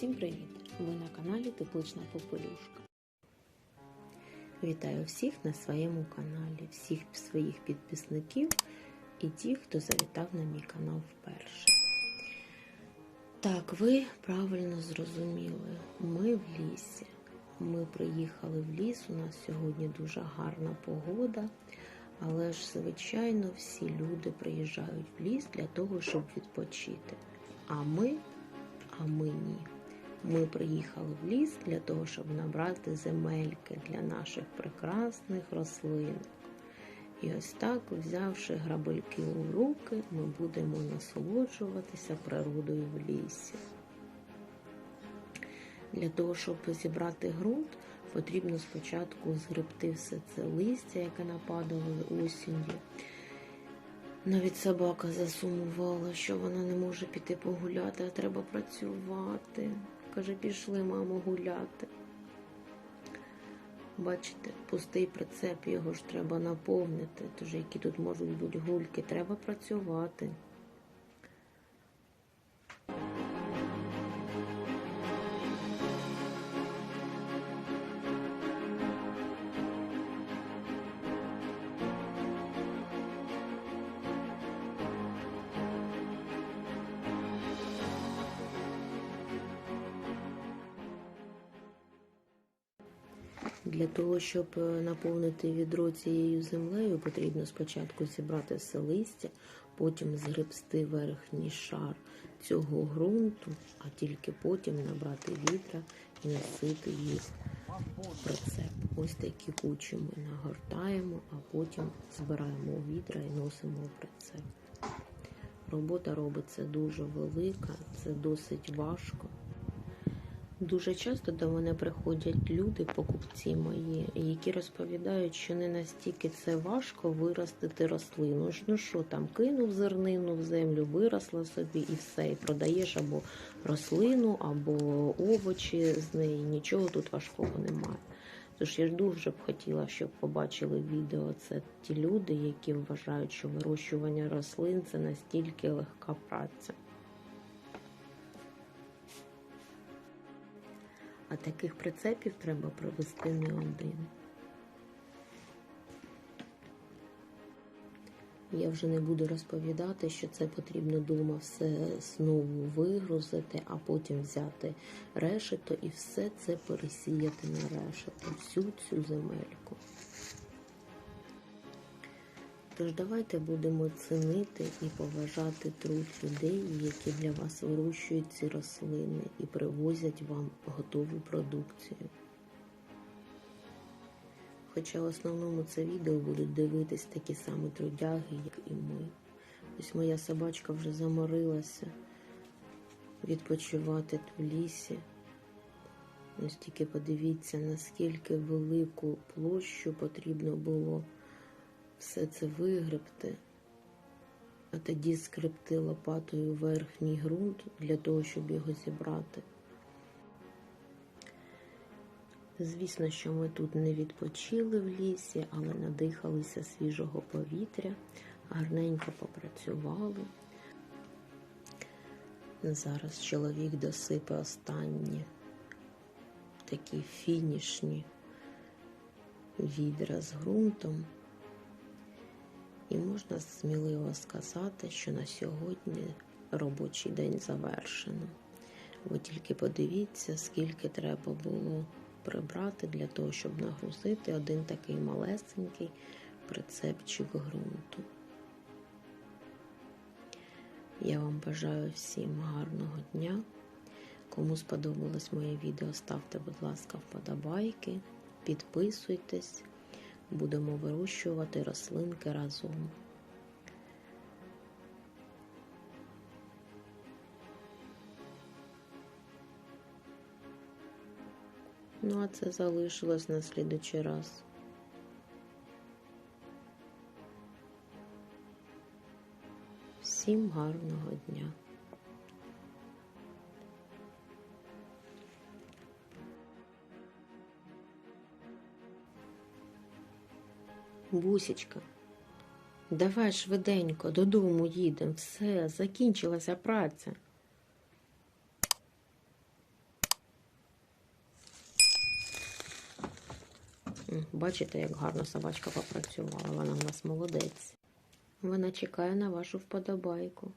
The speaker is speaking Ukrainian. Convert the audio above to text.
Всім привіт! Ви на каналі Теплична Попелюшка. Вітаю всіх на своєму каналі, всіх своїх підписників і тих, хто завітав на мій канал вперше. Так, ви правильно зрозуміли, ми в лісі. Ми приїхали в ліс, у нас сьогодні дуже гарна погода, але ж, звичайно, всі люди приїжджають в ліс для того, щоб відпочити. А ми, а ми ні. Ми приїхали в ліс для того, щоб набрати земельки для наших прекрасних рослин. І ось так, взявши грабельки у руки, ми будемо насолоджуватися природою в лісі. Для того, щоб зібрати ґрунт, потрібно спочатку згребти все це листя, яке нападало осінню. Навіть собака засумувала, що вона не може піти погуляти, а треба працювати. Каже, пішли, мамо, гуляти. Бачите, пустий прицеп, його ж треба наповнити. Тож які тут можуть бути гульки, треба працювати. Для того, щоб е, наповнити відро цією землею, потрібно спочатку зібрати все листя, потім згребсти верхній шар цього ґрунту, а тільки потім набрати вітра і носити їх в прицеп. Ось такі кучі ми нагортаємо, а потім збираємо у відра і носимо в прицеп. Робота робиться дуже велика, це досить важко. Дуже часто до мене приходять люди, покупці мої, які розповідають, що не настільки це важко виростити рослину. Ну що там, кинув зернину в землю, виросла собі і все, і продаєш або рослину, або овочі з неї. Нічого тут важкого немає. Тож я ж дуже б хотіла, щоб побачили відео. Це ті люди, які вважають, що вирощування рослин це настільки легка праця. А таких прицепів треба провести не один. Я вже не буду розповідати, що це потрібно дома все знову вигрузити, а потім взяти решето і все це пересіяти на решето, всю цю земельку. Тож давайте будемо цінити і поважати труд людей, які для вас вирощують ці рослини і привозять вам готову продукцію. Хоча в основному це відео будуть дивитись такі самі трудяги, як і ми. Ось моя собачка вже заморилася відпочивати тут в лісі. Ось тільки подивіться, наскільки велику площу потрібно було все це вигребти, а тоді скребти лопатою верхній ґрунт для того, щоб його зібрати. Звісно, що ми тут не відпочили в лісі, але надихалися свіжого повітря, гарненько попрацювали. Зараз чоловік досипе останні такі фінішні відра з ґрунтом. І можна сміливо сказати, що на сьогодні робочий день завершено. Ви тільки подивіться, скільки треба було прибрати для того, щоб нагрузити один такий малесенький прицепчик ґрунту. Я вам бажаю всім гарного дня. Кому сподобалось моє відео, ставте, будь ласка, вподобайки, підписуйтесь. Будемо вирощувати рослинки разом. Ну, а це залишилось на слідучий раз. Всім гарного дня! Бусечка, давай швиденько, додому їдемо, все, закінчилася праця. Бачите, як гарно собачка попрацювала, вона в нас молодець. Вона чекає на вашу вподобайку.